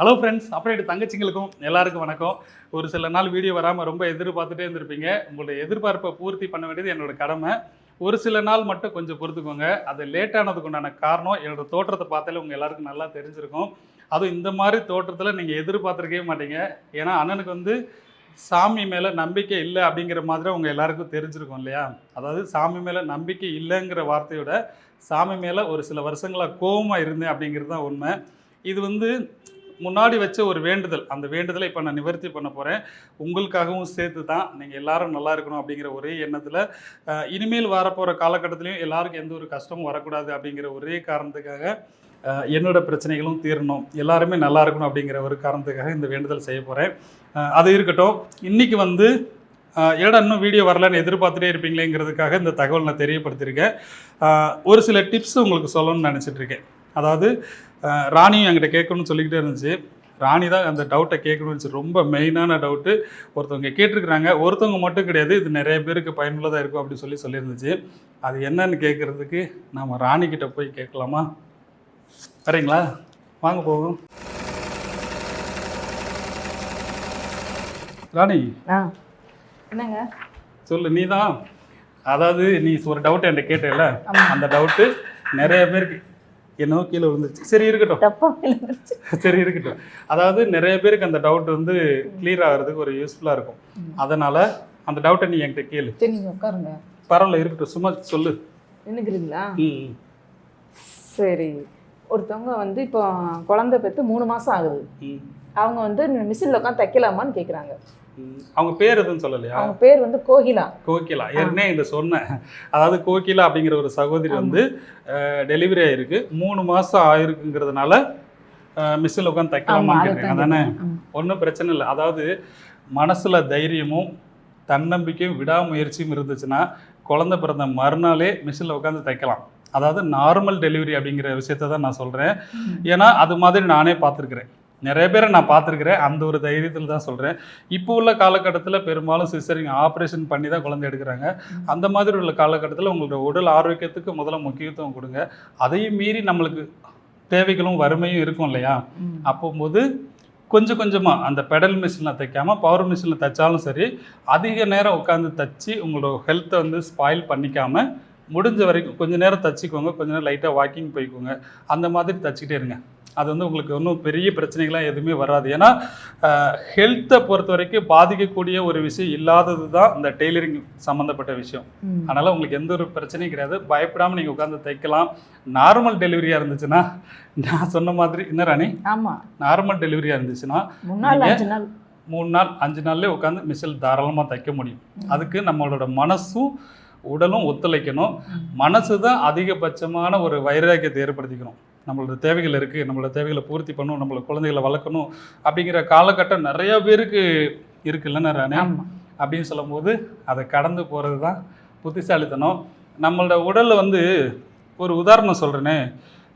Hello friends அப்புறம் தங்கச்சிங்களுக்கும் எல்லாருக்கும் வணக்கம். ஒரு சில நாள் வீடியோ வராமல் ரொம்ப எதிர்பார்த்துட்டே இருந்திருப்பீங்க. உங்களுடைய எதிர்பார்ப்பை பூர்த்தி பண்ண வேண்டியது என்னோட கடமை. ஒரு சில நாள் மட்டும் கொஞ்சம் பொறுத்துக்கோங்க. அது லேட் ஆனதுக்கு உண்டான காரணம் என்னோட தோற்றத்தை பார்த்தாலே உங்கள் எல்லாருக்கும் நல்லா தெரிஞ்சிருக்கும். அதுவும் இந்த மாதிரி தோற்றத்தில் நீங்கள் எதிர்பார்த்துருக்கவே மாட்டீங்க. ஏன்னா அண்ணனுக்கு வந்து சாமி மேலே நம்பிக்கை இல்லை அப்படிங்கிற மாதிரி உங்கள் எல்லாருக்கும் தெரிஞ்சிருக்கும் இல்லையா? அதாவது சாமி மேலே நம்பிக்கை இல்லைங்கிற வார்த்தையோட சாமி மேலே ஒரு சில வருஷங்களாக கோபமாக இருந்தேன் அப்படிங்கிறது தான் உண்மை. இது வந்து முன்னாடி வச்ச ஒரு வேண்டுதல். அந்த வேண்டுதலை இப்போ நான் நிவர்த்தி பண்ண போகிறேன் உங்களுக்காகவும் சேர்த்து தான் நீங்கள் எல்லாரும் நல்லா இருக்கணும் அப்படிங்கிற ஒரே எண்ணத்தில் இனிமேல் வரப்போகிற காலகட்டத்திலையும் எல்லாருக்கும் எந்த ஒரு கஷ்டமும் வரக்கூடாது அப்படிங்கிற ஒரே காரணத்துக்காக என்னோட பிரச்சனைகளும் தீரணும். எல்லாருமே நல்லா இருக்கணும் அப்படிங்கிற ஒரு காரணத்துக்காக இந்த வேண்டுதல் செய்ய போகிறேன் அது இருக்கட்டும். இன்றைக்கி வந்து ஏடா இன்னும் வீடியோ வரலன்னு எதிர்பார்த்துட்டே இருப்பீங்களேங்கிறதுக்காக இந்த தகவல் நான் தெரியப்படுத்தியிருக்கேன். ஒரு சில டிப்ஸ் உங்களுக்கு சொல்லணும்னு நினச்சிட்ருக்கேன் அதாவது ராணியும் என்கிட்ட கேட்கணும்னு சொல்லிக்கிட்டே இருந்துச்சு. ராணி தான் அந்த டவுட்டை கேட்கணும்னு. ரொம்ப மெயினான டவுட்டு ஒருத்தவங்க கேட்டிருக்கிறாங்க. ஒருத்தவங்க மட்டும் கிடையாது. இது நிறைய பேருக்கு பயனுள்ளதாக இருக்கும் அப்படின்னு சொல்லி சொல்லியிருந்துச்சு. அது என்னன்னு கேட்குறதுக்கு நாம் ராணி கிட்ட போய் கேட்கலாமா? வரீங்களா வாங்க போவோம். ராணி. என்னங்க? சொல்லு நீ தான் அதாவது நீ ஒரு டவுட் என்கிட்ட கேட்டல. அந்த டவுட்டு நிறைய பேருக்கு என்னவோ கீழே விழுந்துச்சு சரி இருக்கட்டும். சரி இருக்கட்டும். அதாவது நிறைய பேருக்கு அந்த டவுட் வந்து கிளியர் ஆகிறதுக்கு ஒரு யூஸ்ஃபுல்லாக இருக்கும். அதனால அந்த டவுட்டை நீ என்கிட்ட கேளு. உட்காருங்க. பரவாயில்ல இருக்கட்டும். சும்மா சொல்லு. நின்னுக்கிறீங்களா? ம் சரி. ஒருத்தவங்க வந்து இப்போ குழந்தை பெற்று மூணு மாசம் ஆகுது. அவங்க வந்து மிஷினில் உட்காந்து தைக்கலாமான்னு கேட்குறாங்க. அவங்க பேர் எதுவும் சொல்லலையா? அவங்க பேர் வந்து கோகிலா. கோகிலா. ஏற்கனவே இந்த சொன்னேன் அதாவது கோகிலா அப்படிங்கிற ஒரு சகோதரி வந்து டெலிவரி ஆயிருக்கு. மூணு மாதம் ஆயிருக்குங்கிறதுனால மிஸ்ஸில் உட்காந்து தைக்கலாமா ஆமா, கேட்குறேன் அதானே. ஒன்றும் பிரச்சனை இல்லை. அதாவது மனசில் தைரியமும் தன்னம்பிக்கையும் விடாமுயற்சியும் இருந்துச்சுன்னா குழந்தை பிறந்த மறுநாளே மிஷினில் உட்காந்து தைக்கலாம். அதாவது நார்மல் டெலிவரி அப்படிங்கிற விஷயத்த தான் நான் சொல்கிறேன். ஏன்னா அது மாதிரி நானே பார்த்துருக்குறேன். நிறைய பேரை நான் பார்த்துருக்குறேன். அந்த ஒரு தைரியத்தில் தான் சொல்கிறேன் இப்போ உள்ள காலகட்டத்தில் பெரும்பாலும் சிசரிங் ஆப்ரேஷன் பண்ணி தான் குழந்தை எடுக்கிறாங்க. அந்த மாதிரி உள்ள காலகட்டத்தில் உங்களோட உடல் ஆரோக்கியத்துக்கு முதல்ல முக்கியத்துவம் கொடுங்க. அதையும் மீறி நம்மளுக்கு தேவைகளும் வறுமையும் இருக்கும் இல்லையா? ம். அப்போது கொஞ்சம் கொஞ்சமாக அந்த பெடல் மிஷினில் தைக்காமல் பவர் மிஷினில் தைச்சாலும் சரி அதிக நேரம் உட்காந்து தச்சு உங்களோட ஹெல்த்தை வந்து ஸ்பாயில் பண்ணிக்காம முடிஞ்ச வரைக்கும் கொஞ்ச நேரம் தச்சுக்கோங்க. கொஞ்ச நேரம் லைட்டாக வாக்கிங் போய்க்கோங்க. அந்த மாதிரி தச்சுக்கிட்டே இருங்க. அது வந்து உங்களுக்கு ஒன்றும் பெரிய பிரச்சனைகள்லாம் எதுவுமே வராது. ஏன்னா ஹெல்த்தை பொறுத்த வரைக்கும் பாதிக்கக்கூடிய ஒரு விஷயம் இல்லாதது தான் இந்த டெய்லரிங் சம்மந்தப்பட்ட விஷயம். அதனால் உங்களுக்கு எந்த ஒரு பிரச்சனையும் கிடையாது. பயப்படாமல் நீங்கள் உட்காந்து தைக்கலாம். நார்மல் டெலிவரியாக இருந்துச்சுன்னா நான் சொன்ன மாதிரி என்ன ராணி? ஆமா. நார்மல் டெலிவரியாக இருந்துச்சுன்னா மூணு நாள் அஞ்சு நாள்லேயே உட்காந்து மிஷில் தாராளமாக தைக்க முடியும். அதுக்கு நம்மளோட மனசும் உடலும் ஒத்துழைக்கணும். மனசு தான் அதிகபட்சமான ஒரு வைராக்கியத்தை ஏற்படுத்திக்கணும். நம்மளோட தேவைகள் இருக்குது நம்மளோட தேவைகளை பூர்த்தி பண்ணணும் நம்மளோட குழந்தைகளை வளர்க்கணும் அப்படிங்கிற காலகட்டம் நிறைய பேருக்கு இருக்குல்லன்னு ஆமா. அப்படின்னு சொல்லும்போது அதை கடந்து போகிறது தான் புத்திசாலித்தனம். நம்மளோட உடலில் வந்து ஒரு உதாரணம் சொல்கிறேனே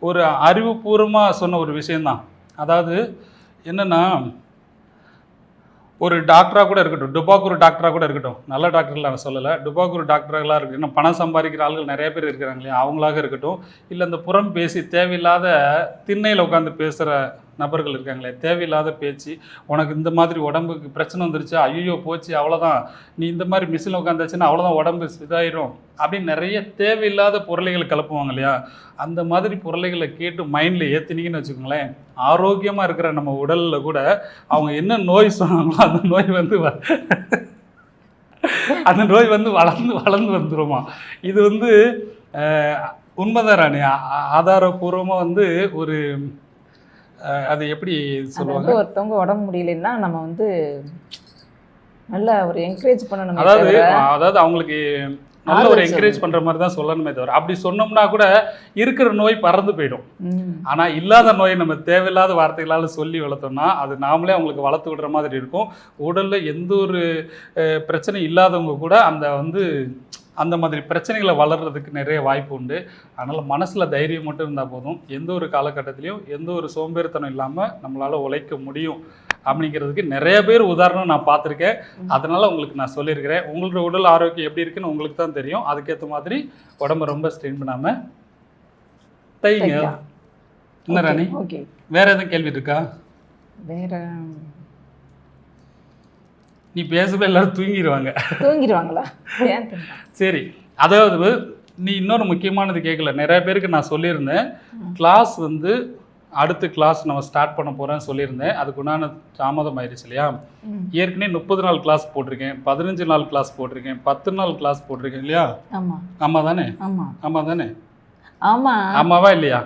ஒரு அறிவுபூர்வமாக சொன்ன ஒரு விஷயந்தான் அதாவது என்னென்னா ஒரு டாக்டராக கூட இருக்கட்டும். டுபாக்கூர் டாக்டராக கூட இருக்கட்டும். நல்ல டாக்டர்லாம் நான் சொல்லலை. டுபாக்கூர் டாக்டர்களாக இருக்கட்டும். பணம் சம்பாதிக்கிற ஆள்கள் நிறைய பேர் இருக்கிறாங்க இல்லையா? அவங்களாக இருக்கட்டும். இல்லை இந்த புறம் பேசி தேவையில்லாத திண்ணையில் உட்காந்து பேசுகிற நபர்கள் இருக்காங்களே தேவையில்லாத பேச்சு உனக்கு இந்த மாதிரி உடம்புக்கு பிரச்சனை வந்துருச்சு ஐயோ போச்சு அவ்வளோதான் நீ இந்த மாதிரி மிஷினில் உட்காந்தாச்சுன்னா அவ்வளோதான் உடம்பு இதாயிரும். அப்படின்னு நிறைய தேவையில்லாத பொருளைகளை கிளப்புவாங்க இல்லையா? அந்த மாதிரி பொருளைகளை கேட்டு மைண்டில் ஏற்றுனீங்கன்னு வச்சுக்கோங்களேன் ஆரோக்கியமாக இருக்கிற நம்ம உடலில் கூட அவங்க என்ன நோய் சொன்னாங்களோ அந்த நோய் வந்து வ- அந்த நோய் வந்து வளர்ந்து வளர்ந்து வந்துருமா. இது வந்து உண்மைதான் ராணி. ஆதாரபூர்வமாக வந்து ஒரு அது எப்படி சொல்லுவாங்க? ஒருத்தவங்க உடம்பு முடியலன்னா நம்ம வந்து நல்ல ஒரு என்கரேஜ் பண்ணணும் அதாவது அதாவது அவங்களுக்கு நல்ல ஒரு என்கரேஜ் பண்ற மாதிரி தான் சொல்லணுமே தவிர அப்படி சொன்னோம்னா கூட இருக்கிற நோய் பறந்து போயிடும். ஆனா இல்லாத நோயை நம்ம தேவையில்லாத வார்த்தைகளால சொல்லி வளர்த்தோம்னா அது நாமளே அவங்களுக்கு வளர்த்து விடுற மாதிரி இருக்கும். உடல்ல எந்த ஒரு பிரச்சனை இல்லாதவங்க கூட அந்த வந்து அந்த மாதிரி பிரச்சனைகளை வளர்றதுக்கு நிறைய வாய்ப்பு உண்டு. அதனால் மனசில் தைரியம் மட்டும் இருந்தால் போதும். எந்த ஒரு காலகட்டத்திலையும் எந்த ஒரு சோம்பேறித்தனம் இல்லாமல் நம்மளால் உழைக்க முடியும். அப்படிங்கிறதுக்கு நிறைய பேர் உதாரணம் நான் பார்த்துருக்கேன். அதனால் உங்களுக்கு நான் சொல்லியிருக்கிறேன். உங்களோட உடல் ஆரோக்கியம் எப்படி இருக்குன்னு உங்களுக்கு தான் தெரியும். அதுக்கேற்ற மாதிரி உடம்ப ரொம்ப ஸ்ட்ரெயின் பண்ணாமல் தைங்க. என்ன ராணி? வேற எதுவும் கேள்வி இருக்கா? வேற நீ பேசவே எல்லாரும் தூங்கிடுவாங்க தூங்கிடுவாங்களா சரி அதாவது நீ இன்னொரு முக்கியமானது கேட்கல நிறைய பேருக்கு நான் சொல்லியிருந்தேன். கிளாஸ் வந்து அடுத்த கிளாஸ் நம்ம ஸ்டார்ட் பண்ண போகிறேன்னு சொல்லியிருந்தேன். அதுக்கு உண்டான தாமதம் ஆயிடுச்சு இல்லையா? ஏற்கனவே முப்பது நாள் கிளாஸ் போட்டிருக்கேன். பதினஞ்சு நாள் கிளாஸ் போட்டிருக்கேன். பத்து நாள் கிளாஸ் போட்டிருக்கேன் இல்லையா? ஆமாம் தானே? ஆமாம் தானே? ஆமாம் ஆமாவா இல்லையா?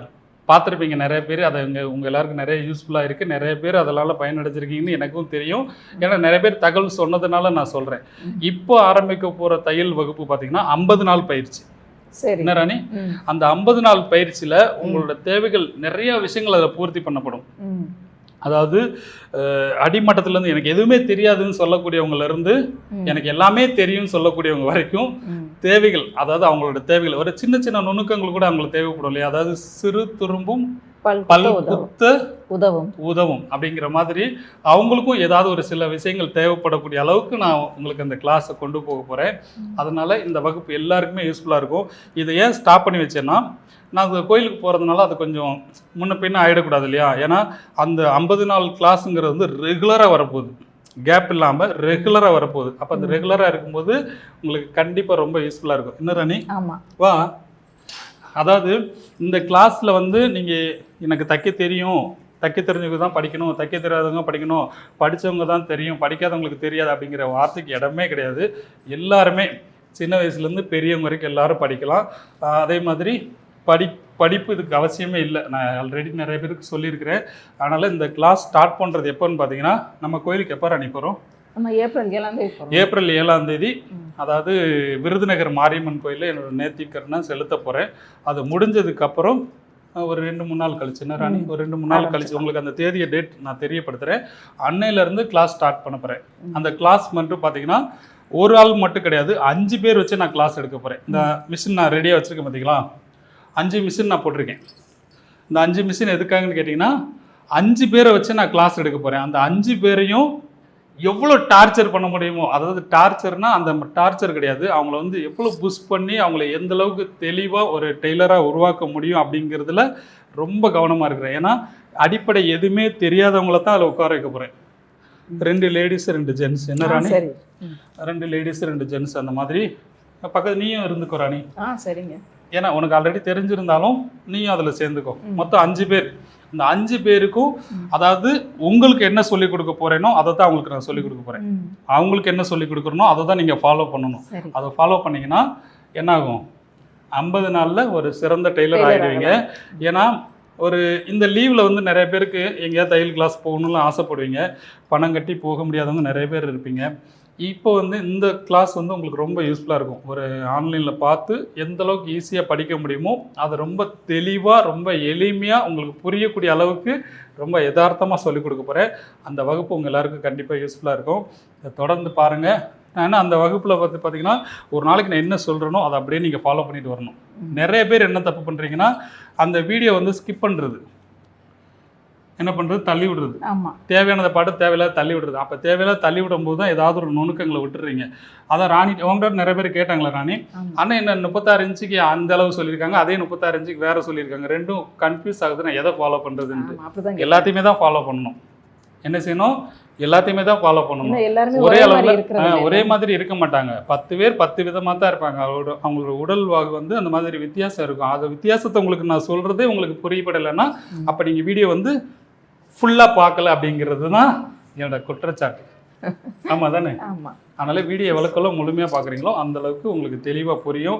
பார்த்துருப்பீங்க நிறைய பேர். அதை உங்க உங்கள் எல்லாருக்கும் நிறைய யூஸ்ஃபுல்லாக இருக்குது நிறைய பேர் அதனால் பயனடைஞ்சிருக்கீங்கன்னு எனக்கும் தெரியும். ஏன்னா நிறைய பேர் தகவல் சொன்னதுனால நான் சொல்கிறேன் இப்போ ஆரம்பிக்க போகிற தையல் வகுப்பு பார்த்தீங்கன்னா ஐம்பது நாள் பயிற்சி. என்ன ராணி? அந்த ஐம்பது நாள் பயிற்சியில் உங்களோட தேவைகள் நிறைய விஷயங்கள் அதில் பூர்த்தி பண்ணப்படும். அதாவது அடிமட்டத்திலேருந்து எனக்கு எதுவுமே தெரியாதுன்னு சொல்லக்கூடியவங்கல இருந்து. எனக்கு எல்லாமே தெரியும்னு சொல்லக்கூடியவங்க வரைக்கும் தேவைகள் அதாவது அவங்களோட தேவைகள் ஒரு சின்ன சின்ன நுணுக்கங்கள் கூட அவங்களுக்கு தேவைப்படும் இல்லையா? அதாவது சிறு துரும்பும் பல் குத்த உதவும். உதவும். அப்படிங்கிற மாதிரி அவங்களுக்கும் ஏதாவது ஒரு சில விஷயங்கள் தேவைப்படக்கூடிய அளவுக்கு நான் உங்களுக்கு அந்த கிளாஸை கொண்டு போக போகிறேன் அதனால இந்த வகுப்பு எல்லாருக்குமே யூஸ்ஃபுல்லாக இருக்கும். இதை ஏன் ஸ்டாப் பண்ணி வச்சேன்னா நான் அந்த கோயிலுக்கு போகிறதுனால அது கொஞ்சம் முன்ன பின்ன ஆகிடக்கூடாது இல்லையா? ஏன்னா அந்த ஐம்பது நாள் கிளாஸுங்கிறது வந்து ரெகுலராக வரப்போகுது. கேப் இல்லாமல் ரெகுலராக வரப்போகுது. அப்போ அந்த ரெகுலராக இருக்கும்போது உங்களுக்கு கண்டிப்பாக ரொம்ப யூஸ்ஃபுல்லாக இருக்கும். என்ன ராணி? ஆமாம் வா. அதாவது இந்த கிளாஸில் வந்து நீங்கள் எனக்கு தைக்க தெரியும். தைக்க தெரிஞ்சவங்க தான் படிக்கணும். தைக்க தெரியாதவங்க படிக்கணும். படித்தவங்க தான் தெரியும். படிக்காதவங்களுக்கு தெரியாது அப்படிங்கிற வார்த்தைக்கு இடமே கிடையாது. எல்லாருமே சின்ன வயசுலேருந்து பெரியவங்க வரைக்கும் எல்லாரும் படிக்கலாம். அதே மாதிரி படி படிப்பு இதுக்கு அவசியமே இல்லை. நான் ஆல்ரெடி நிறைய பேருக்கு சொல்லியிருக்கிறேன். அதனால் இந்த கிளாஸ் ஸ்டார்ட் பண்ணுறது எப்போன்னு பார்த்தீங்கன்னா நம்ம கோயிலுக்கு எப்போ அனுப்பிடுறோம் நம்ம ஏப்ரல் ஏழாம் தேதி ஏப்ரல் ஏழாம் தேதி. அதாவது விருதுநகர் மாரியம்மன் கோயிலில் என்னோட நேர்த்திக்கரணை செலுத்த போகிறேன் அது முடிஞ்சதுக்கப்புறம் ஒரு ரெண்டு மூணு நாள் கழிச்சு. என்ன ராணி? ஒரு ரெண்டு மூணு நாள் கழிச்சு உங்களுக்கு அந்த தேதியை டேட் நான் தெரியப்படுத்துகிறேன் அன்னையிலேருந்து கிளாஸ் ஸ்டார்ட் பண்ண போகிறேன் அந்த கிளாஸ் மட்டும் பார்த்தீங்கன்னா ஒரு ஆள் மட்டும் கிடையாது. அஞ்சு பேர் வச்சு நான் கிளாஸ் எடுக்க போகிறேன் இந்த மிஷின் நான் ரெடியாக வச்சுருக்கேன் பார்த்தீங்களா அஞ்சு மிஷின் நான் போட்டிருக்கேன். இந்த அஞ்சு மிஷின் எதுக்காகன்னு கேட்டிங்கன்னா அஞ்சு பேரை வச்சு நான் கிளாஸ் எடுக்க போகிறேன் அந்த அஞ்சு பேரையும் எவ்வளோ டார்ச்சர் பண்ண முடியுமோ அதாவது டார்ச்சர்னா அந்த டார்ச்சர் கிடையாது. அவங்கள வந்து எவ்வளோ புஷ் பண்ணி அவங்கள எந்த அளவுக்கு தெளிவாக ஒரு டெய்லராக உருவாக்க முடியும் அப்படிங்கிறதுல ரொம்ப கவனமாக இருக்கிறேன். ஏன்னா அடிப்படை எதுவுமே தெரியாதவங்கள தான் அதில் உட்கார வைக்க போகிறேன் ரெண்டு லேடிஸ் ரெண்டு ஜென்ஸ் என்ன ராணி. ரெண்டு லேடிஸ் ரெண்டு ஜென்ஸ் அந்த மாதிரி. பக்கத்து நீயும் இருந்துக்கோ ராணி. ஆ சரிங்க. ஏன்னா உனக்கு ஆல்ரெடி தெரிஞ்சிருந்தாலும் நீயும் அதில் சேர்ந்துக்கோ. மொத்தம் அஞ்சு பேர். இந்த அஞ்சு பேருக்கும் அதாவது உங்களுக்கு என்ன சொல்லிக் கொடுக்க போறேனோ அதை தான் அவங்களுக்கு நான் சொல்லிக் கொடுக்க போறேன். அவங்களுக்கு என்ன சொல்லிக் கொடுக்குறனோ அதை தான் நீங்கள் ஃபாலோ பண்ணணும் அதை ஃபாலோ பண்ணீங்கன்னா என்ன ஆகும் ஐம்பது நாளில் ஒரு சிறந்த டெய்லர் ஆகிடுவீங்க ஏன்னா ஒரு இந்த லீவில் வந்து நிறைய பேருக்கு எங்கேயாவது தையல் கிளாஸ் போகணும்னு ஆசைப்படுவீங்க. பணம் கட்டி போக முடியாதவங்க நிறைய பேர் இருப்பீங்க. இப்போ வந்து இந்த கிளாஸ் வந்து உங்களுக்கு ரொம்ப யூஸ்ஃபுல்லாக இருக்கும். ஒரு ஆன்லைனில் பார்த்து எந்த அளவுக்கு ஈஸியாக படிக்க முடியுமோ அதை ரொம்ப தெளிவாக ரொம்ப எளிமையாக உங்களுக்கு புரியக்கூடிய அளவுக்கு ரொம்ப யதார்த்தமாக சொல்லிக் கொடுக்க போகிறேன் அந்த வகுப்பு உங்கள் எல்லாருக்கும் கண்டிப்பாக யூஸ்ஃபுல்லாக இருக்கும். இதை தொடர்ந்து பாருங்கள் ஆனால் அந்த வகுப்பில் பார்த்து பார்த்தீங்கன்னா ஒரு நாளைக்கு நான் என்ன சொல்கிறேனோ அதை அப்படியே நீங்கள் ஃபாலோ பண்ணிட்டு வரணும். நிறைய பேர் என்ன தப்பு பண்ணுறீங்கன்னா அந்த வீடியோ வந்து ஸ்கிப் பண்ணுறது என்ன பண்ணுறது தள்ளி விடுறது. ஆமாம் தேவையானதை பாட்டு தேவையில்லாத தள்ளி விடுறது. அப்போ தேவையில்லாத தள்ளி விடும்போது தான் ஏதாவது ஒரு நுணுக்கங்களை விட்டுறீங்க. அதான் ராணி உங்கள்கிட்ட நிறைய பேர் கேட்டாங்களா ராணி? அண்ணன் என்ன முப்பத்தாறு இன்ச்சுக்கு அந்த அளவு சொல்லியிருக்காங்க அதே முப்பத்தாறு இன்ச்சுக்கு வேற சொல்லியிருக்காங்க. ரெண்டும் கன்ஃபியூஸ் ஆகுது. நான் எதை ஃபாலோ பண்ணுறதுன்ட்டு எல்லாத்தையுமே தான் ஃபாலோ பண்ணணும். என்ன செய்யணும்? எல்லாத்தையுமே தான் ஃபாலோ பண்ணணும். ஒரே அளவில் ஒரே மாதிரி இருக்க மாட்டாங்க. பத்து பேர் பத்து விதமாக தான் இருப்பாங்க. அவரோட அவங்களோட உடல் வாகு வந்து அந்த மாதிரி வித்தியாசம் இருக்கும். அந்த வித்தியாசத்தை உங்களுக்கு நான் சொல்கிறதே உங்களுக்கு புரியப்படலைன்னா. அப்போ நீங்கள் வீடியோ வந்து ஃபுல்லாக பார்க்கல அப்படிங்கிறது தான் என்னோட குற்றச்சாட்டு. ஆமாம் தானே ஆமாம் அதனால் வீடியோ எவ்வளோக்கெல்லாம் முழுமையாக பார்க்குறீங்களோ அந்த அளவுக்கு உங்களுக்கு தெளிவாக புரியும்.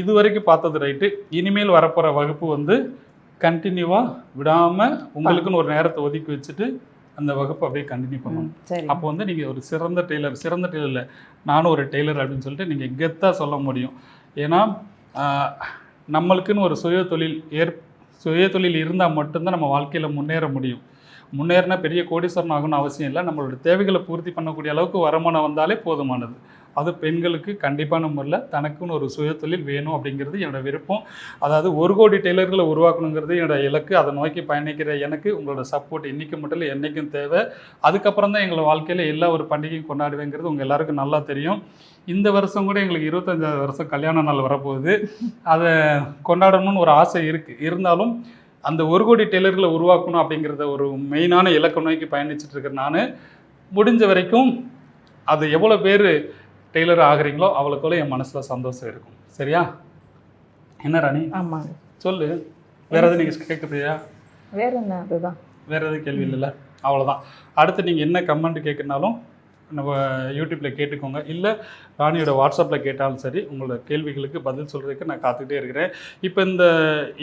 இது வரைக்கும் பார்த்தது ரைட்டு. இனிமேல் வரப்போகிற வகுப்பு வந்து கண்டினியூவாக விடாமல் உங்களுக்குன்னு ஒரு நேரத்தை ஒதுக்கி வச்சுட்டு அந்த வகுப்பு அப்படியே கண்டினியூ பண்ணணும். அப்போ வந்து நீங்கள் ஒரு சிறந்த டெய்லர் சிறந்த டெய்லர் நானும் ஒரு டெய்லர் அப்படின்னு சொல்லிட்டு நீங்கள் கெத்தாக சொல்ல முடியும். ஏன்னா நம்மளுக்குன்னு ஒரு சுய தொழில் ஏற் சுய தொழில் இருந்தால் மட்டும்தான் நம்ம வாழ்க்கையில் முன்னேற முடியும். முன்னேறினா பெரிய கோடீஸ்வரன் ஆகணும்னு அவசியம் இல்லை. நம்மளோட தேவைகளை பூர்த்தி பண்ணக்கூடிய அளவுக்கு வருமானம் வந்தாலே போதுமானது. அது பெண்களுக்கு கண்டிப்பான முறையில் தனக்குன்னு ஒரு சுய தொழில் வேணும் அப்படிங்கிறது என்னோட விருப்பம். அதாவது ஒரு கோடி டெய்லர்களை உருவாக்கணுங்கிறது என்னோட இலக்கு. அதை நோக்கி பயணிக்கிற எனக்கு உங்களோட சப்போர்ட் இன்றைக்கு மட்டும் இல்லை என்றைக்கும் தேவை. அதுக்கப்புறம் தான் எங்களை வாழ்க்கையில் எல்லா ஒரு பண்டிகையும் கொண்டாடுவேங்கிறது உங்கள் எல்லாருக்கும் நல்லா தெரியும். இந்த வருஷம் கூட எங்களுக்கு இருபத்தஞ்சாவது வருஷம் கல்யாண நாள் வரப்போகுது. அதை கொண்டாடணும்னு ஒரு ஆசை இருக்குது இருந்தாலும் அந்த ஒரு கோடி டெய்லர்களை உருவாக்கணும் அப்படிங்கிறத ஒரு மெயினான இலக்க நோக்கி பயணிச்சுட்டு இருக்கிற நான். முடிஞ்ச வரைக்கும் அது எவ்வளோ பேர் டெய்லர் ஆகுறீங்களோ அவ்வளோக்குள்ள என் மனசில் சந்தோஷம் இருக்கும். சரியா? என்ன ராணி? ஆமாங்க. சொல்லு. வேற எதுவும் நீங்கள் கேட்குறியா வேற என்ன? அதுதான். வேற எதுவும் கேள்வி இல்லைல்ல? அவ்வளோதான் அடுத்து நீங்கள் என்ன கமெண்ட் கேட்குனாலும் நம்ம யூடியூப்பில் கேட்டுக்கோங்க. இல்லை ராணியோட வாட்ஸ்அப்பில் கேட்டாலும் சரி உங்களோட கேள்விகளுக்கு பதில் சொல்கிறதுக்கு நான் காத்துக்கிட்டே இருக்கிறேன். இப்போ இந்த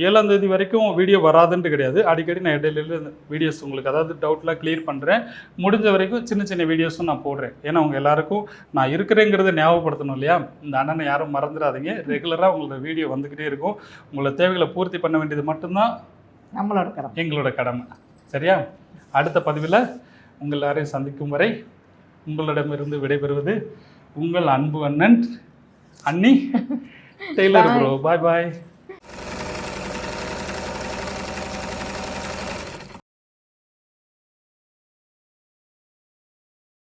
ஏழாம் தேதி வரைக்கும் வீடியோ வராதுன்ட்டு கிடையாது. அடிக்கடி நான் இடையில வீடியோஸ் உங்களுக்கு அதாவது டவுட்லாம் க்ளியர் பண்ணுறேன் முடிஞ்ச வரைக்கும் சின்ன சின்ன வீடியோஸும் நான் போடுறேன். ஏன்னா உங்கள் எல்லாருக்கும் நான் இருக்கிறேங்கிறத ஞாபகப்படுத்தணும் இல்லையா? இந்த அண்ணனை யாரும் மறந்துடாதீங்க. ரெகுலராக உங்களோட வீடியோ வந்துக்கிட்டே இருக்கும். உங்களோட தேவைகளை பூர்த்தி பண்ண வேண்டியது மட்டும்தான் நம்மளோட கடமை. எங்களோட கடமை. சரியா? அடுத்த பதிவில் உங்கள் எல்லாரையும் சந்திக்கும் வரை உங்களிடமிருந்து விடைபெறுவது உங்கள் அன்பு அண்ணன் அண்ணி. டெய்லர் ப்ரோ பாய் பாய்